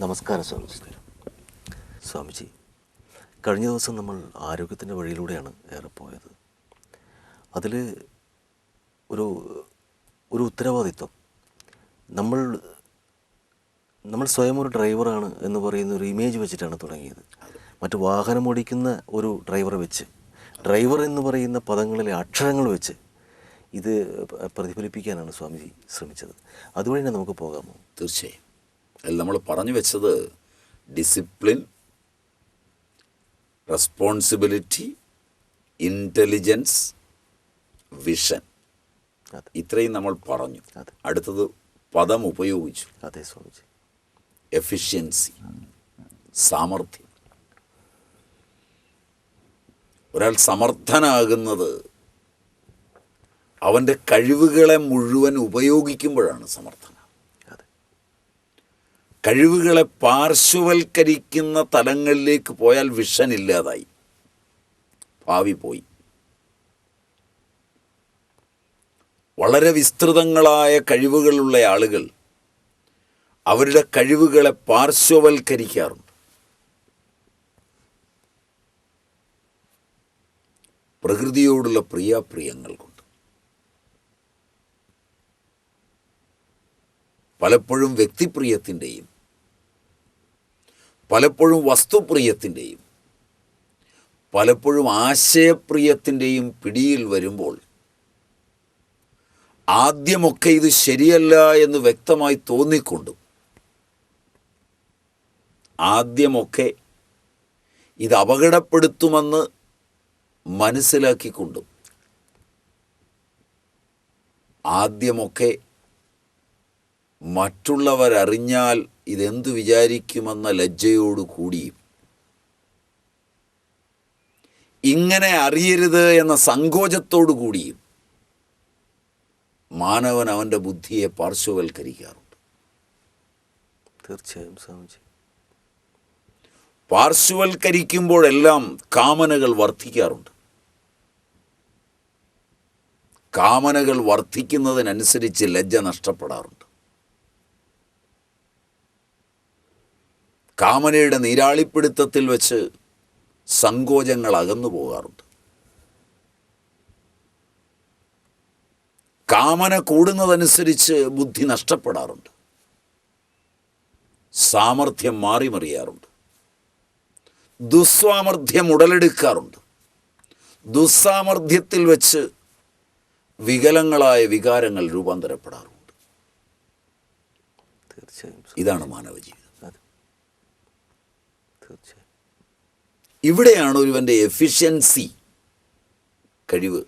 നമസ്കാരം സ്വാമിജി. സ്വാമിജി കഴിഞ്ഞ ദിവസം നമ്മൾ ആരോഗ്യത്തിന്റെ വഴിയിലൂടെയാണ് ഏറെ പോയത് അതിൽ ഒരു ഒരു ഉത്തരവാദിത്വം. നമ്മൾ നമ്മൾ സ്വയം ഒരു ഡ്രൈവറാണ് എന്ന് പറയുന്ന ഒരു ഇമേജ് വെച്ചിട്ടാണ് തുടങ്ങിയത്. മറ്റു വാഹനം ഓടിക്കുന്ന ഒരു ഡ്രൈവറെ വെച്ച് ഡ്രൈവർ എന്ന് പറയുന്ന പദങ്ങളിലെ അക്ഷരങ്ങൾ വെച്ച് ഇത് പ്രതിഫലിപ്പിക്കാനാണ് സ്വാമിജി ശ്രമിച്ചത്. അതുവഴി തന്നെ നമുക്ക് പോകാമോ? തീർച്ചയായും. അതിൽ നമ്മൾ പറഞ്ഞു വെച്ചത് ഡിസിപ്ലിൻ റെസ്പോൺസിബിലിറ്റി ഇന്റലിജൻസ് വിഷൻ ഇത്രയും നമ്മൾ പറഞ്ഞു. അടുത്തത് പദം ഉപയോഗിച്ചു. അതെ സ്വാമിജി. എഫിഷ്യൻസി സാമർഥ്യം. ഒരാൾ സമർത്ഥനാകുന്നത് അവന്റെ കഴിവുകളെ മുഴുവൻ ഉപയോഗിക്കുമ്പോഴാണ് സമർത്ഥന അതെ കഴിവുകളെ പാർശ്വവൽക്കരിക്കുന്ന തലങ്ങളിലേക്ക് പോയാൽ വിഷൻ ഇല്ലാതായി. ഭാവി പോയി. വളരെ വിസ്തൃതങ്ങളായ കഴിവുകളുള്ള ആളുകൾ അവരുടെ കഴിവുകളെ പാർശ്വവൽക്കരിക്കാറുണ്ട്. പ്രകൃതിയോടുള്ള പ്രിയാപ്രിയങ്ങൾ കൊണ്ട്. പലപ്പോഴും വ്യക്തിപ്രിയത്തിന്റെയും പലപ്പോഴും വസ്തുപ്രിയത്തിന്റെയും പലപ്പോഴും ആശയപ്രിയത്തിന്റെയും പിടിയിൽ വരുമ്പോൾ ആദ്യമൊക്കെ ഇത് ശരിയല്ല എന്ന് വ്യക്തമായി തോന്നിക്കൊണ്ടും ആദ്യമൊക്കെ ഇത് അപകടപ്പെടുത്തുമെന്ന് മനസ്സിലാക്കിക്കൊണ്ടും ആദ്യമൊക്കെ മറ്റുള്ളവരറിഞ്ഞാൽ ഇതെന്തു വിചാരിക്കുമെന്ന ലജ്ജയോടു കൂടിയും ഇങ്ങനെ അറിയരുത് എന്ന സങ്കോചത്തോടു കൂടിയും മാനവൻ അവന്റെ ബുദ്ധിയെ പാർശ്വവൽക്കരിക്കാറുണ്ട്. തീർച്ചയായും സ്വാമിജി. പാർശ്വവൽക്കരിക്കുമ്പോഴെല്ലാം കാമനകൾ വർദ്ധിക്കാറുണ്ട്. കാമനകൾ വർദ്ധിക്കുന്നതിനനുസരിച്ച് ലജ്ജ നഷ്ടപ്പെടാറുണ്ട്. കാമനയുടെ നീരാളിപ്പിടുത്തത്തിൽ വെച്ച് സങ്കോചങ്ങൾ അകന്നു പോകാറുണ്ട്. കാമന കൂടുന്നതനുസരിച്ച് ബുദ്ധി നഷ്ടപ്പെടാറുണ്ട്. സാമർഥ്യം മാറിമറിയാറുണ്ട്. ദുസ്വാമർഥ്യം ഉടലെടുക്കാറുണ്ട്. ദുസ്സാമർഥ്യത്തിൽ വെച്ച് വികലങ്ങളായ വികാരങ്ങൾ രൂപാന്തരപ്പെടാറുണ്ട്. തീർച്ചയായും ഇതാണ് മാനവ ജീവിതം അതെ തീർച്ചയായും ഇവിടെയാണ് ഒരുവന്റെ എഫിഷ്യൻസി കഴിവ്.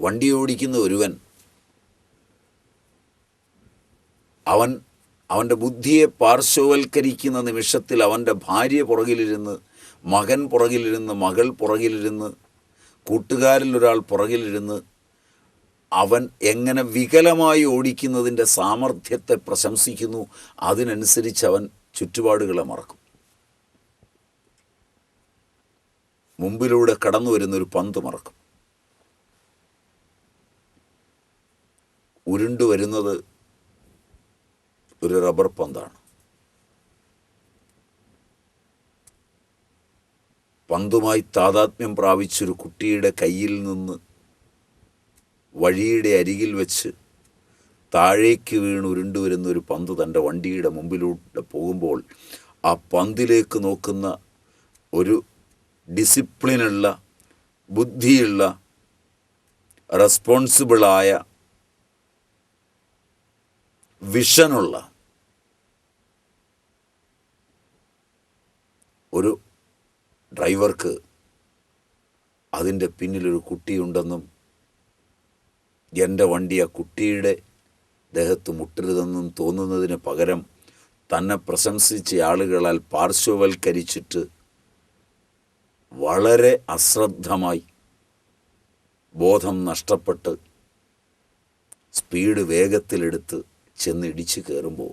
വണ്ടി ഓടിക്കുന്ന ഒരുവൻ അവൻ അവന്റെ ബുദ്ധിയെ പാർശ്വവൽക്കരിക്കുന്ന നിമിഷത്തിൽ അവന്റെ ഭാര്യ പുറകിലിരുന്ന് മകൻ പുറകിലിരുന്ന് മകൾ പുറകിലിരുന്ന് കൂട്ടുകാരിൽ ഒരാൾ പുറകിലിരുന്ന് അവൻ എങ്ങനെ വികലമായി ഓടിക്കുന്നതിന്റെ സാമർഥ്യത്തെ പ്രശംസിക്കുന്നു അതിനനുസരിച്ച് അവൻ ചുറ്റുപാടുകളെ മറക്കും. മുമ്പിലൂടെ കടന്നു വരുന്നൊരു പന്ത് മറക്കും. ഉരുണ്ടു വരുന്നത് ഒരു റബ്ബർ പന്താണ്. പന്തുമായി താതാത്മ്യം പ്രാപിച്ചൊരു കുട്ടിയുടെ കയ്യിൽ നിന്ന് വഴിയുടെ അരികിൽ വെച്ച് താഴേക്ക് വീണ് ഉരുണ്ടു വരുന്ന ഒരു പന്ത് തന്റെ വണ്ടിയുടെ മുമ്പിലൂടെ പോകുമ്പോൾ ആ പന്തിലേക്ക് നോക്കുന്ന ഒരു ഡിസിപ്ലിനുള്ള ബുദ്ധിയുള്ള റെസ്പോൺസിബിളായ വിഷനുള്ള ഒരു ഡ്രൈവർക്ക് അതിന്റെ പിന്നിലൊരു കുട്ടിയുണ്ടെന്നും എന്റെ വണ്ടി ആ കുട്ടിയുടെ ദേഹത്ത് മുട്ടരുതെന്നും തോന്നുന്നതിന് പകരം തന്നെ പ്രശംസിച്ച ആളുകളാൽ പാർശ്വവൽക്കരിച്ചിട്ട് വളരെ അശ്രദ്ധമായി ബോധം നഷ്ടപ്പെട്ട് സ്പീഡ് വേഗത്തിലെടുത്ത് ചെന്നിടിച്ച് കയറുമ്പോൾ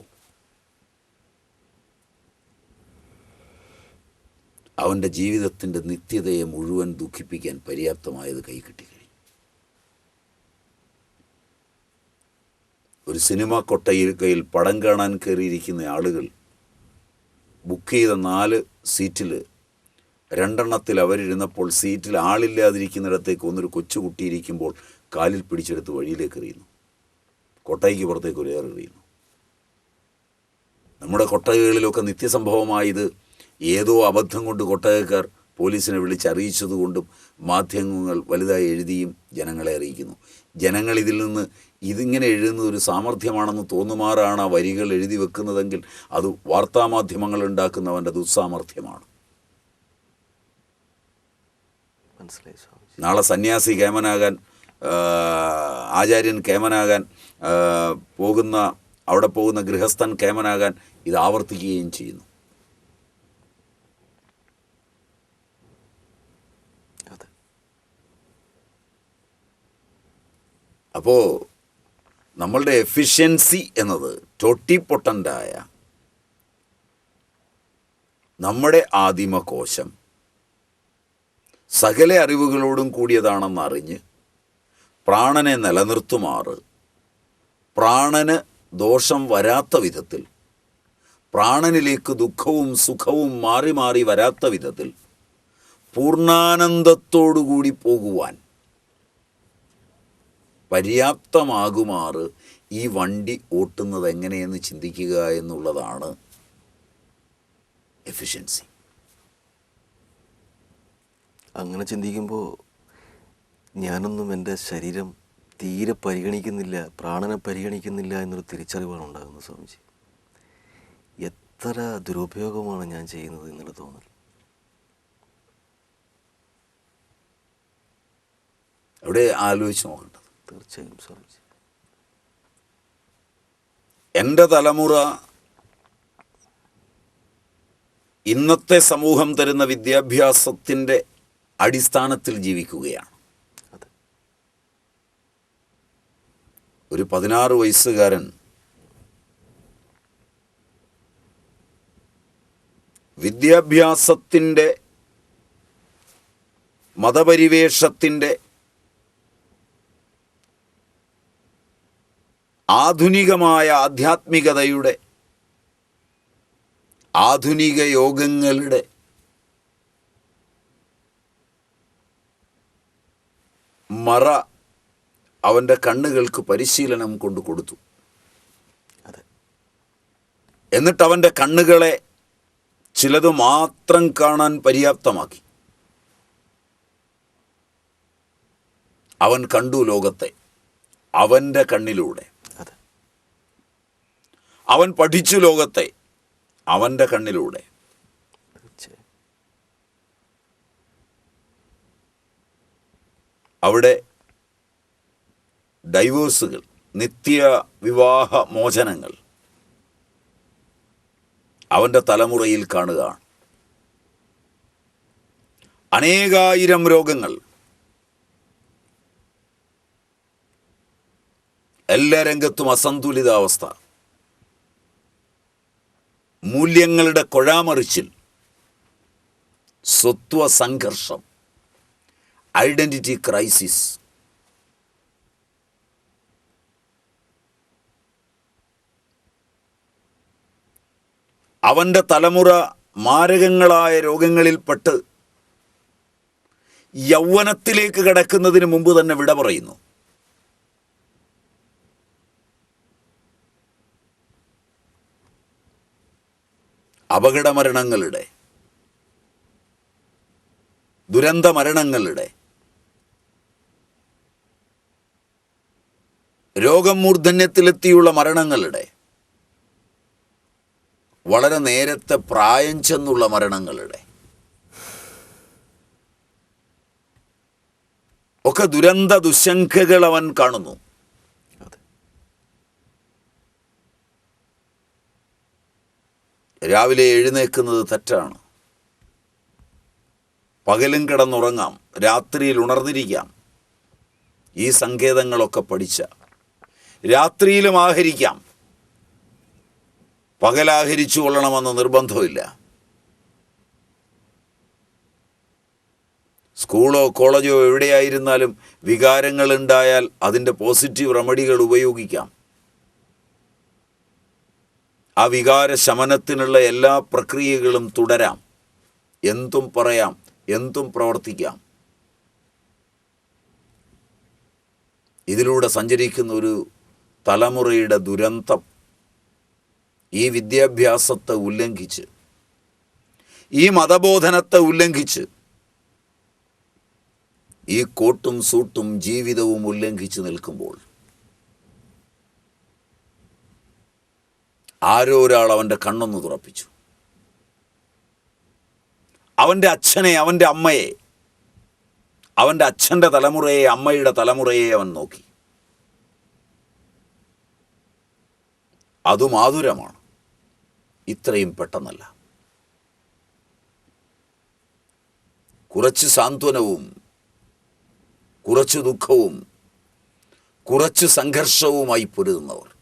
അവന്റെ ജീവിതത്തിന്റെ നിത്യതയെ മുഴുവൻ ദുഃഖിപ്പിക്കാൻ പര്യാപ്തമായത് കൈ കിട്ടിക്കഴിഞ്ഞു ഒരു സിനിമ കൊട്ടയിൽ കയ്യിൽ പടം കാണാൻ കയറിയിരിക്കുന്ന ആളുകൾ ബുക്ക് ചെയ്ത നാല് സീറ്റിൽ രണ്ടെണ്ണത്തിൽ അവരിരുന്നപ്പോൾ സീറ്റിൽ ആളില്ലാതിരിക്കുന്നിടത്തേക്ക് ഒന്നൊരു കൊച്ചുകുട്ടി ഇരിക്കുമ്പോൾ കാലിൽ പിടിച്ചെടുത്ത് വഴിയിലേക്ക് എറിയുന്നു. കൊട്ടയ്ക്ക് പുറത്തേക്ക് ഒരു എറിയുന്നു. നമ്മുടെ കൊട്ടകകളിലൊക്കെ നിത്യസംഭവമായത് ഏതോ അബദ്ധം കൊണ്ട് കൊട്ടകക്കാർ പോലീസിനെ വിളിച്ചറിയിച്ചതുകൊണ്ടും മാധ്യമങ്ങൾ വലുതായി എഴുതിയും ജനങ്ങളെ അറിയിക്കുന്നു. ജനങ്ങൾ ഇതിൽ നിന്ന് ഇതിങ്ങനെ എഴുതുന്നത് ഒരു സാമർഥ്യമാണെന്ന് തോന്നുമാറാണ് ആ വരികൾ എഴുതി വെക്കുന്നതെങ്കിൽ അത് വാർത്താമാധ്യമങ്ങൾ ഉണ്ടാക്കുന്നവന്റെ ദുസ്സാമർഥ്യമാണ് മനസ്സിലായി സ്വാമിജി നാളെ സന്യാസി കേമനാകാൻ ആചാര്യൻ കേമനാകാൻ പോകുന്ന അവിടെ പോകുന്ന ഗൃഹസ്ഥൻ കേമനാകാൻ ഇത് ആവർത്തിക്കുകയും ചെയ്യുന്നു. അപ്പോൾ നമ്മളുടെ എഫിഷ്യൻസി എന്നത് ടോട്ടി പൊട്ടന്റായ നമ്മുടെ ആദിമകോശം സകല അറിവുകളോടും കൂടിയതാണെന്ന് അറിഞ്ഞ് പ്രാണനെ നിലനിർത്തുമാറ്. പ്രാണന് ദോഷം വരാത്ത വിധത്തിൽ പ്രാണനിലേക്ക് ദുഃഖവും സുഖവും മാറി മാറി വരാത്ത വിധത്തിൽ പൂർണാനന്ദത്തോടുകൂടി പോകുവാൻ പര്യാപ്തമാകുമാറ് ഈ വണ്ടി ഓട്ടുന്നത് എങ്ങനെയെന്ന് ചിന്തിക്കുക എന്നുള്ളതാണ് എഫിഷ്യൻസി. അങ്ങനെ ചിന്തിക്കുമ്പോൾ ഞാനൊന്നും എന്റെ ശരീരം തീരെ പരിഗണിക്കുന്നില്ല പ്രാണനെ പരിഗണിക്കുന്നില്ല എന്നൊരു തിരിച്ചറിവാണ് ഉണ്ടാകുന്നത് സ്വാമിജി. എത്ര ദുരുപയോഗമാണ് ഞാൻ ചെയ്യുന്നത് എന്നുള്ള തോന്നൽ. അവിടെ ആലോചിച്ച് നോക്കേണ്ടത്. തീർച്ചയായും സ്വാമിജി. എന്റെ തലമുറ ഇന്നത്തെ സമൂഹം തരുന്ന വിദ്യാഭ്യാസത്തിന്റെ അടിസ്ഥാനത്തിൽ ജീവിക്കുകയാണ്. ഒരു പതിനാറ് വയസ്സുകാരൻ വിദ്യാഭ്യാസത്തിന്റെ മതപരിവേഷത്തിന്റെ ആധുനികമായ ആധ്യാത്മികതയുടെ ആധുനിക യോഗങ്ങളുടെ മറ അവന്റെ കണ്ണുകൾക്ക് പരിശീലനം കൊണ്ട് കൊടുത്തു. എന്നിട്ട് അവന്റെ കണ്ണുകളെ ചിലത് മാത്രം കാണാൻ പര്യാപ്തമാക്കി. അവൻ കണ്ടു ലോകത്തെ അവന്റെ കണ്ണിലൂടെ. അവൻ പഠിച്ചു ലോകത്തെ അവന്റെ കണ്ണിലൂടെ. അവിടെ ഡൈവേഴ്സുകൾ നിത്യ വിവാഹ മോചനങ്ങൾ അവന്റെ തലമുറയിൽ കാണുകയാണ്. അനേകായിരം രോഗങ്ങൾ. എല്ലാ രംഗത്തും അസന്തുലിതാവസ്ഥ. മൂല്യങ്ങളുടെ കൊഴാമറിച്ചിൽ സ്വത്വ സംഘർഷം ഐഡന്റിറ്റി crisis. അവന്റെ തലമുറ മാരകങ്ങളായ രോഗങ്ങളിൽപ്പെട്ട് യൗവനത്തിലേക്ക് കടക്കുന്നതിന് മുമ്പ് തന്നെ വിട പറയുന്നു അപകടമരണങ്ങളുടെ ദുരന്ത മരണങ്ങളുടെ രോഗം മൂർധന്യത്തിലെത്തിയുള്ള മരണങ്ങളുടെ വളരെ നേരത്തെ പ്രായം ചെന്നുള്ള മരണങ്ങളുടെ ഒക്കെ ദുരന്ത ദുശങ്കകൾ അവൻ കാണുന്നു. രാവിലെ എഴുന്നേക്കുന്നത് തെറ്റാണ്. പകലും കിടന്നുറങ്ങാം രാത്രിയിൽ ഉണർന്നിരിക്കാം. ഈ സങ്കേതങ്ങളൊക്കെ പഠിച്ച രാത്രിയിലും ആഹരിക്കാം. പകലാഹരിച്ചു കൊള്ളണമെന്ന് നിർബന്ധമില്ല സ്കൂളോ കോളേജോ എവിടെയായിരുന്നാലും വികാരങ്ങൾ ഉണ്ടായാൽ അതിന്റെ പോസിറ്റീവ് റെമഡികൾ ഉപയോഗിക്കാം. ആ വികാര ശമനത്തിനുള്ള എല്ലാ പ്രക്രിയകളും തുടരാം. എന്തും പറയാം എന്തും പ്രവർത്തിക്കാം. ഇതിലൂടെ സഞ്ചരിക്കുന്ന ഒരു തലമുറയുടെ ദുരന്തം ഈ വിദ്യാഭ്യാസത്തെ ഉല്ലംഘിച്ച് ഈ മതബോധനത്തെ ഉല്ലംഘിച്ച് ഈ കോട്ടും സൂട്ടും ജീവിതവും ഉല്ലംഘിച്ച് നിൽക്കുമ്പോൾ ആരോ ഒരാൾ അവന്റെ കണ്ണൊന്ന് തുറപ്പിച്ചു. അവന്റെ അച്ഛനെ അവന്റെ അമ്മയെ അവന്റെ അച്ഛന്റെ തലമുറയെ അമ്മയുടെ തലമുറയെ അവൻ നോക്കി. അതും ആതുരമാണ് ഇത്രയും പെട്ടെന്നല്ല. കുറച്ച് സാന്ത്വനവും കുറച്ച് ദുഃഖവും കുറച്ച് സംഘർഷവുമായി പൊരുതുന്നവർ.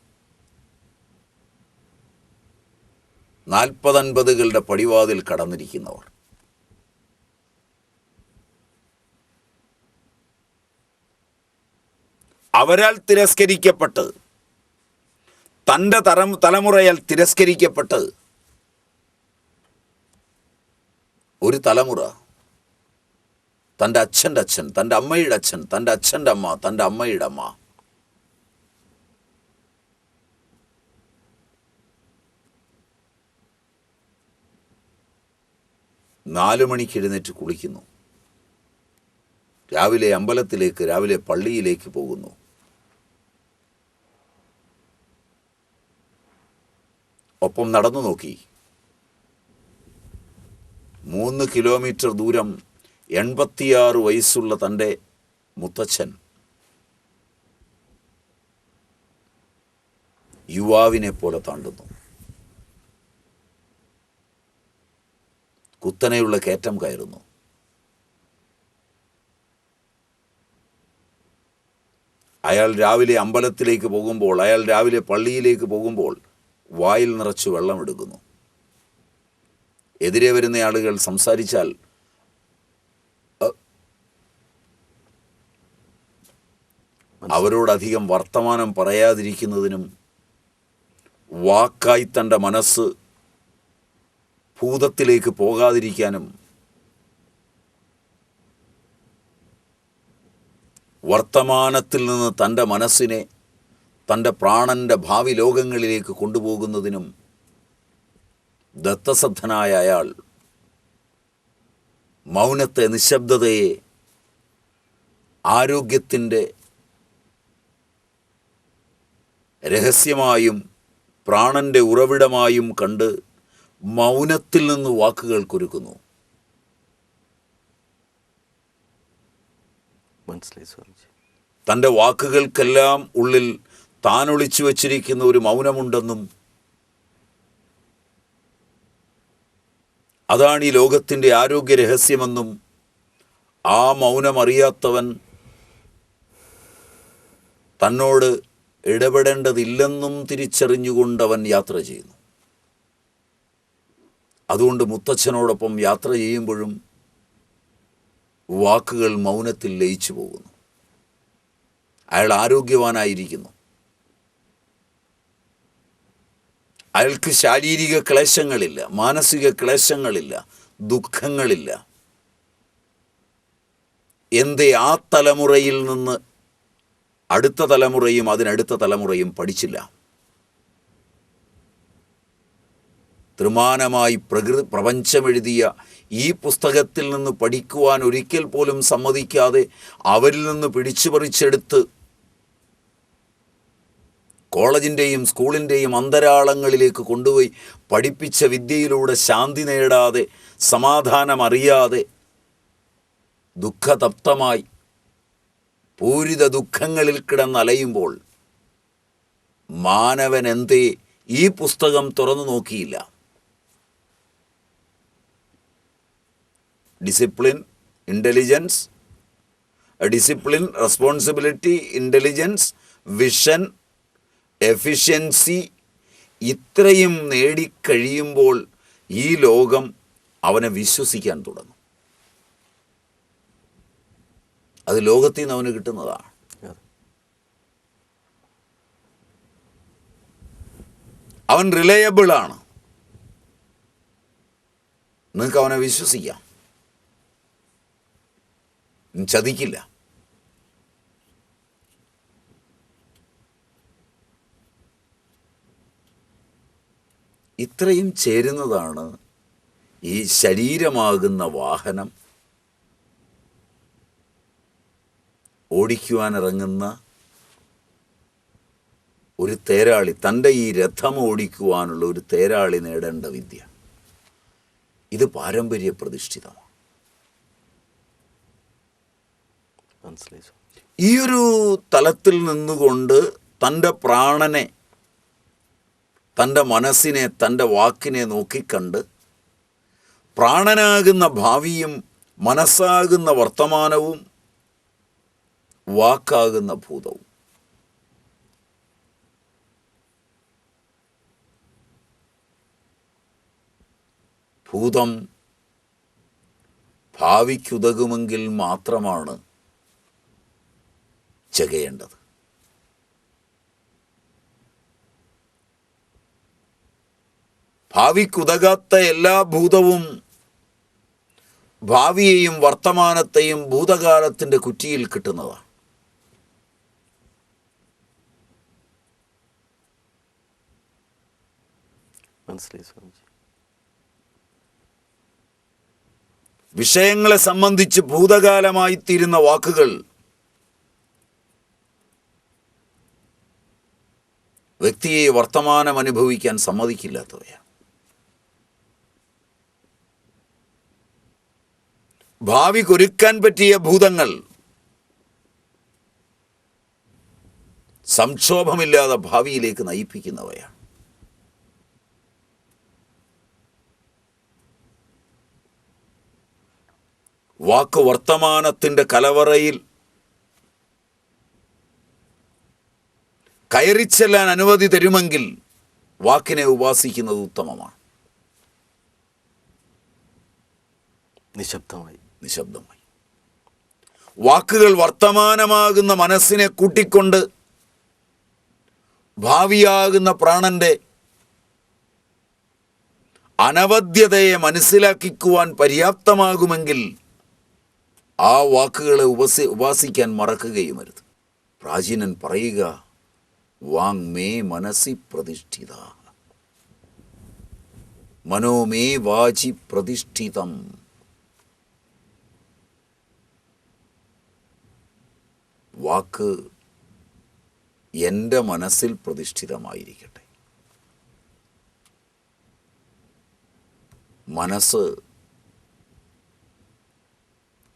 നാൽപ്പതൻപതുകളുടെ പടിവാതിൽ കടന്നിരിക്കുന്നവർ. അവരാൽ തിരസ്കരിക്കപ്പെട്ട് തന്റെ തല തലമുറയാൽ തിരസ്കരിക്കപ്പെട്ട് ഒരു തലമുറ. തന്റെ അച്ഛന്റെ അച്ഛൻ തന്റെ അമ്മയുടെ അച്ഛൻ തന്റെ അച്ഛന്റെ അമ്മ തന്റെ അമ്മയുടെ അമ്മ. നാലു മണിക്ക് എഴുന്നേറ്റ് കുളിക്കുന്നു. രാവിലെ അമ്പലത്തിലേക്ക് രാവിലെ പള്ളിയിലേക്ക് പോകുന്നു. ഒപ്പം നടന്നു നോക്കി. മൂന്ന് കിലോമീറ്റർ ദൂരം എൺപത്തിയാറ് വയസ്സുള്ള തന്റെ മുത്തച്ഛൻ. യുവാവിനെ പോലെ താണ്ടുന്നു. കുത്തനെയുള്ള കയറ്റം കയറുന്നു. അയാൾ രാവിലെ അമ്പലത്തിലേക്ക് പോകുമ്പോൾ അയാൾ രാവിലെ പള്ളിയിലേക്ക് പോകുമ്പോൾ വായിൽ നിറച്ച് വെള്ളമെടുക്കുന്നു എതിരെ വരുന്ന ആളുകൾ സംസാരിച്ചാൽ അവരോടധികം വർത്തമാനം പറയാതിരിക്കുന്നതിനും വാക്കായി തന്റെ മനസ്സ് ഭൂതത്തിലേക്ക് പോകാതിരിക്കാനും വർത്തമാനത്തിൽ നിന്ന് തന്റെ മനസ്സിനെ തന്റെ പ്രാണന്റെ ഭാവി ലോകങ്ങളിലേക്ക് കൊണ്ടുപോകുന്നതിനും ദത്തസദ്ധനായ അയാൾ മൗനത്തെ നിശബ്ദതയെ ആരോഗ്യത്തിന്റെ രഹസ്യമായും പ്രാണന്റെ ഉറവിടമായും കണ്ട് മൗനത്തിൽ നിന്ന് വാക്കുകൾ കുരുക്കുന്നു മനസ്സിലായി സ്വാമിജി. തന്റെ വാക്കുകൾക്കെല്ലാം ഉള്ളിൽ താൻ ഒളിച്ചു വച്ചിരിക്കുന്ന ഒരു മൗനമുണ്ടെന്നും അതാണ് ഈ ലോകത്തിന്റെ ആരോഗ്യ രഹസ്യമെന്നും ആ മൗനം അറിയാത്തവൻ തന്നോട് ഇടപെടേണ്ടതില്ലെന്നും തിരിച്ചറിഞ്ഞുകൊണ്ട് അവൻ യാത്ര ചെയ്യുന്നു. അതുകൊണ്ട് മുത്തച്ഛനോടൊപ്പം യാത്ര ചെയ്യുമ്പോഴും വാക്കുകൾ മൗനത്തിൽ ലയിച്ചു പോകുന്നു. അയാൾ ആരോഗ്യവാനായിരിക്കുന്നു. അയാൾക്ക് ശാരീരിക ക്ലേശങ്ങളില്ല മാനസിക ക്ലേശങ്ങളില്ല ദുഃഖങ്ങളില്ല. എന്തേ ആ തലമുറയിൽ നിന്ന് അടുത്ത തലമുറയും അതിനടുത്ത തലമുറയും പഠിച്ചില്ല. ത്രിമാനമായി പ്രകൃതി പ്രപഞ്ചമെഴുതിയ ഈ പുസ്തകത്തിൽ നിന്ന് പഠിക്കുവാൻ ഒരിക്കൽ പോലും സമ്മതിക്കാതെ അവരിൽ നിന്ന് പിടിച്ചു പറിച്ചെടുത്ത് കോളേജിന്റെയും സ്കൂളിന്റെയും അന്തരാളങ്ങളിലേക്ക് കൊണ്ടുപോയി പഠിപ്പിച്ച വിദ്യയിലൂടെ ശാന്തി നേടാതെ സമാധാനമറിയാതെ ദുഃഖതപ്തമായി പൂരിത ദുഃഖങ്ങളിൽ കിടന്നലയുമ്പോൾ മാനവൻ എന്തേ ഈ പുസ്തകം തുറന്നു നോക്കിയില്ല. Discipline intelligence discipline responsibility intelligence vision efficiency ഇത്രയും നേടിക്കഴിയുമ്പോൾ ഈ ലോകം അവനെ വിശ്വസിക്കാൻ തുടങ്ങും. അത് ലോകത്തിൽ നിന്ന് അവന് കിട്ടുന്നതാണ്. അവൻ റിലയബിൾ ആണ്. നിങ്ങൾക്ക് അവനെ വിശ്വസിക്കാം. ചതിക്കില്ല. ഇത്രയും ചേരുന്നതാണ് ഈ ശരീരമാകുന്ന വാഹനം. ഓടിക്കുവാനിറങ്ങുന്ന ഒരു തേരാളി തന്റെ ഈ രഥം ഓടിക്കുവാനുള്ള ഒരു തേരാളി നേടേണ്ട വിദ്യ. ഇത് പാരമ്പര്യ പ്രതിഷ്ഠിതമാണ്. ഈ ഒരു തലത്തിൽ നിന്നുകൊണ്ട് തന്റെ പ്രാണനെ തന്റെ മനസ്സിനെ തന്റെ വാക്കിനെ നോക്കിക്കണ്ട് പ്രാണനാകുന്ന ഭാവിയും മനസ്സാകുന്ന വർത്തമാനവും വാക്കാകുന്ന ഭൂതവും. ഭൂതം ഭാവിക്കുതകുമെങ്കിൽ മാത്രമാണ് ചകയേണ്ടത് ഭാവിക്കുതകാത്ത എല്ലാ ഭൂതവും ഭാവിയെയും വർത്തമാനത്തെയും ഭൂതകാലത്തിന്റെ കുറ്റിയിൽ കിട്ടുന്നതാണ്. മനസ്സിലായി സ്വാമിജി. വിഷയങ്ങളെ സംബന്ധിച്ച് ഭൂതകാലമായി തീരുന്ന വാക്കുകൾ വ്യക്തിയെ വർത്തമാനം അനുഭവിക്കാൻ സമ്മതിക്കില്ലാത്തവയാണ്. ഭാവി കുരുക്കാൻ പറ്റിയ ഭൂതങ്ങൾ. സംക്ഷോഭമില്ലാതെ ഭാവിയിലേക്ക് നയിപ്പിക്കുന്നവയാണ്. വാക്ക് വർത്തമാനത്തിന്റെ കലവറയിൽ കയറിച്ചെല്ലാൻ അനുമതി തരുമെങ്കിൽ വാക്കിനെ ഉപാസിക്കുന്നത് ഉത്തമമാണ്. നിശബ്ദമായി. നിശബ്ദമായി. വാക്കുകൾ വർത്തമാനമാകുന്ന മനസ്സിനെ കൂട്ടിക്കൊണ്ട് ഭാവിയാകുന്ന പ്രാണന്റെ അനവധ്യതയെ മനസ്സിലാക്കിക്കുവാൻ പര്യാപ്തമാകുമെങ്കിൽ ആ വാക്കുകളെ ഉപസി ഉപാസിക്കാൻ മറക്കുകയുമരുത്. പ്രാചീനൻ പറയുക വാങ്മേ മനസ്സി പ്രതിഷ്ഠിത. മനോമേ വാചി പ്രതിഷ്ഠിതം. വാക്ക് എന്റെ മനസ്സിൽ പ്രതിഷ്ഠിതമായിരിക്കട്ടെ. മനസ്സ്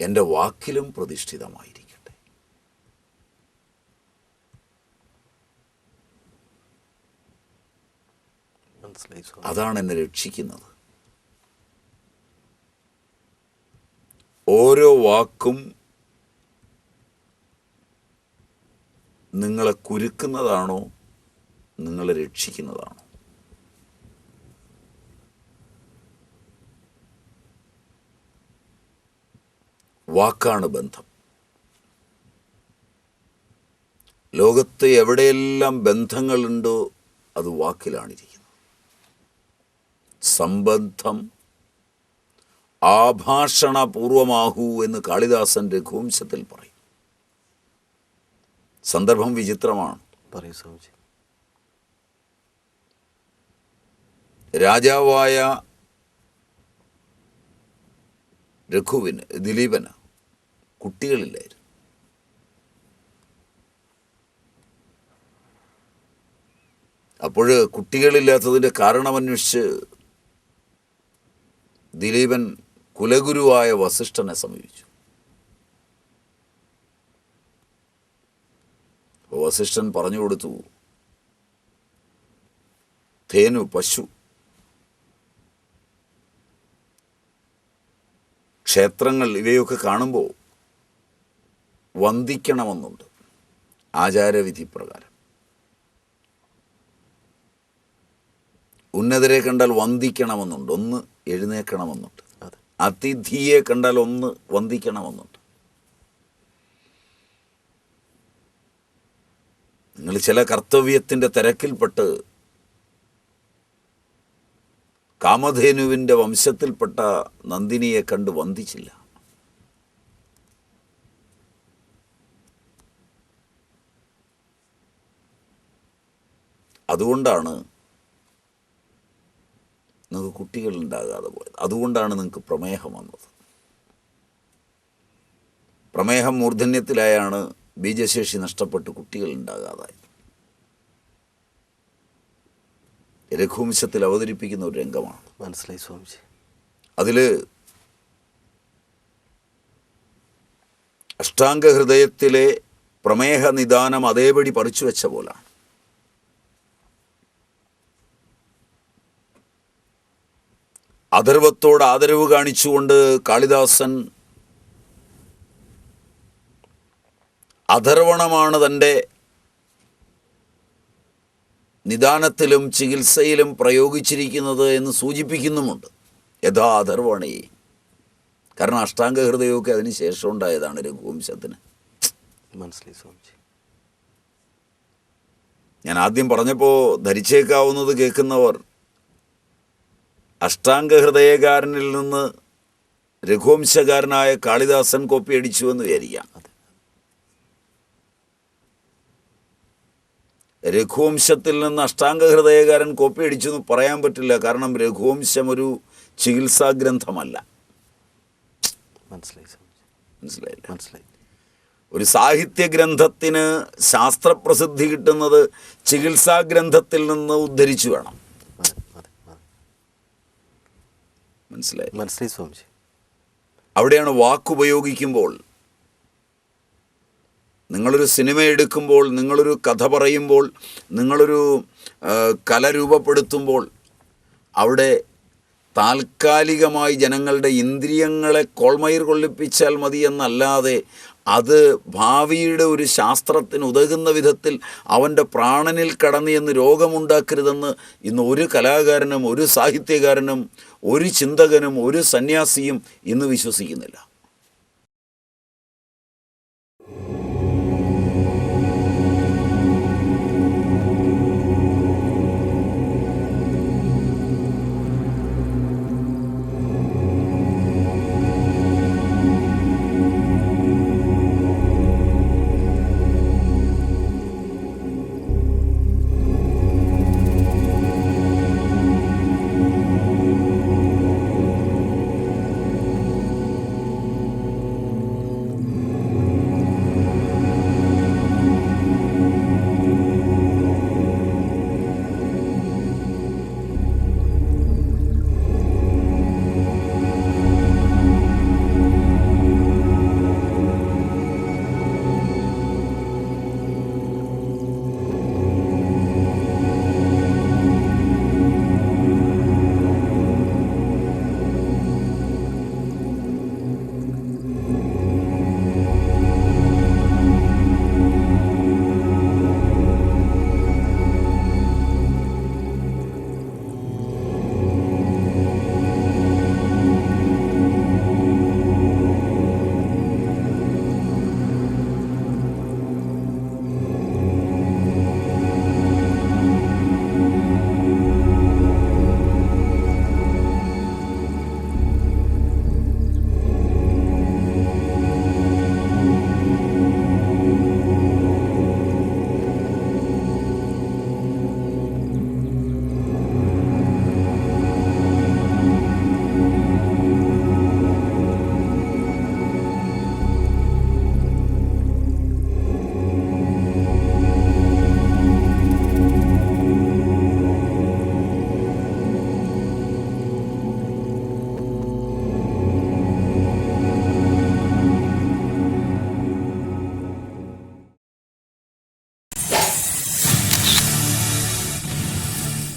എന്റെ വാക്കിലും പ്രതിഷ്ഠിതമായിരിക്കട്ടെ. അതാണ് എന്നെ രക്ഷിക്കുന്നത്. ഓരോ വാക്കും നിങ്ങളെ കുരുക്കുന്നതാണോ? നിങ്ങളെ രക്ഷിക്കുന്നതാണോ? വാക്കാണ് ബന്ധം. ലോകത്ത് എവിടെയെല്ലാം ബന്ധങ്ങളുണ്ടോ അത് വാക്കിലാണിരിക്കുന്നത്. സംബന്ധം ആഭാഷണപൂർവമാകൂ എന്ന് കാളിദാസൻ രഘുവംശത്തിൽ പറയും. സന്ദർഭം വിചിത്രമാണ്. പറയൂ രാജാവായ രഘുവിന് ദിലീപന് കുട്ടികളില്ലായിരുന്നു. അപ്പോൾ കുട്ടികളില്ലാത്തതിന്റെ കാരണമന്വേഷിച്ച് ദിലീപൻ കുലഗുരുവായ വസിഷ്ഠനെ സമീപിച്ചു. വസിഷ്ഠൻ പറഞ്ഞു കൊടുത്തു. ധേനു പശു. ക്ഷേത്രങ്ങൾ ഇവയൊക്കെ കാണുമ്പോൾ വന്ദിക്കണമെന്നുണ്ട്. ആചാരവിധി പ്രകാരം. ഉന്നതരെ കണ്ടാൽ വന്ദിക്കണമെന്നുണ്ട്. ഒന്ന് എഴുന്നേക്കണമെന്നുണ്ട് അതെ. അതിഥിയെ കണ്ടാൽ ഒന്ന് വന്ദിക്കണമെന്നുണ്ട്. നിങ്ങൾ ചില കർത്തവ്യത്തിന്റെ തിരക്കിൽപ്പെട്ട് കാമധേനുവിന്റെ വംശത്തിൽപ്പെട്ട നന്ദിനിയെ കണ്ട് വന്ദിച്ചില്ല. അതുകൊണ്ടാണ് നിങ്ങൾക്ക് കുട്ടികൾ ഉണ്ടാകാതെ പോയത്. അതുകൊണ്ടാണ് നിങ്ങൾക്ക് പ്രമേഹം വന്നത്. പ്രമേഹം മൂർധന്യത്തിലായാണ് ബീജശേഷി നഷ്ടപ്പെട്ട് കുട്ടികൾ ഉണ്ടാകാതായി രഘുവംശത്തിൽ അവതരിപ്പിക്കുന്ന ഒരു രംഗമാണ്. മനസ്സിലായി സ്വാമിജി. അതിൽ അഷ്ടാംഗഹൃദയത്തിലെ പ്രമേഹ നിദാനം അതേപടി പറിച്ചു വെച്ച പോലാണ്. അഥർവത്തോട് ആദരവ് കാണിച്ചുകൊണ്ട് കാളിദാസൻ അഥർവണമാണ് തന്റെ നിദാനത്തിലും ചികിത്സയിലും പ്രയോഗിച്ചിരിക്കുന്നത് എന്ന് സൂചിപ്പിക്കുന്നുമുണ്ട്. യഥാ അഥർവണേ കാരണം അഷ്ടാംഗ ഹൃദയമൊക്കെ അതിന് ശേഷം ഉണ്ടായതാണ് രഘുവംശത്തിന്. മനസ്സിലായി സ്വാമിജി. ഞാൻ ആദ്യം പറഞ്ഞപ്പോൾ ധരിച്ചേക്കാവുന്നത് കേൾക്കുന്നവർ അഷ്ടാംഗ ഹൃദയകാരനിൽ നിന്ന് രഘുവംശകാരനായ കാളിദാസൻ കോപ്പി അടിച്ചു എന്ന് വിചാരിക്കാം. രഘുവംശത്തിൽ നിന്ന് അഷ്ടാംഗ ഹൃദയകാരൻ കോപ്പി അടിച്ചു എന്ന് പറയാൻ പറ്റില്ല. കാരണം രഘുവംശം ഒരു ചികിത്സാ ഗ്രന്ഥമല്ല. മനസ്സിലായി മനസ്സിലായില്ല? മനസ്സിലായി. ഒരു സാഹിത്യ ഗ്രന്ഥത്തിന് ശാസ്ത്രപ്രസിദ്ധി കിട്ടുന്നത് ചികിത്സാ ഗ്രന്ഥത്തിൽ നിന്ന് ഉദ്ധരിച്ചു വേണം. മനസ്സിലായി? മനസ്സിലായി സ്വാമിജി. അവിടെയാണ് വാക്കുപയോഗിക്കുമ്പോൾ നിങ്ങളൊരു സിനിമ എടുക്കുമ്പോൾ നിങ്ങളൊരു കഥ പറയുമ്പോൾ നിങ്ങളൊരു കല രൂപപ്പെടുത്തുമ്പോൾ അവിടെ താൽക്കാലികമായി ജനങ്ങളുടെ ഇന്ദ്രിയങ്ങളെ കോൾമയിർ കൊള്ളിപ്പിച്ചാൽ മതി എന്നല്ലാതെ അത് ഭാവിയുടെ ഒരു ശാസ്ത്രത്തിന് ഉതകുന്ന വിധത്തിൽ അവന്റെ പ്രാണനിൽ കടന്നു എന്ന് രോഗമുണ്ടാക്കരുതെന്ന് ഇന്ന് ഒരു കലാകാരനും ഒരു സാഹിത്യകാരനും ഒരു ചിന്തകനും ഒരു സന്യാസിയും ഇന്ന് വിശ്വസിക്കുന്നില്ല.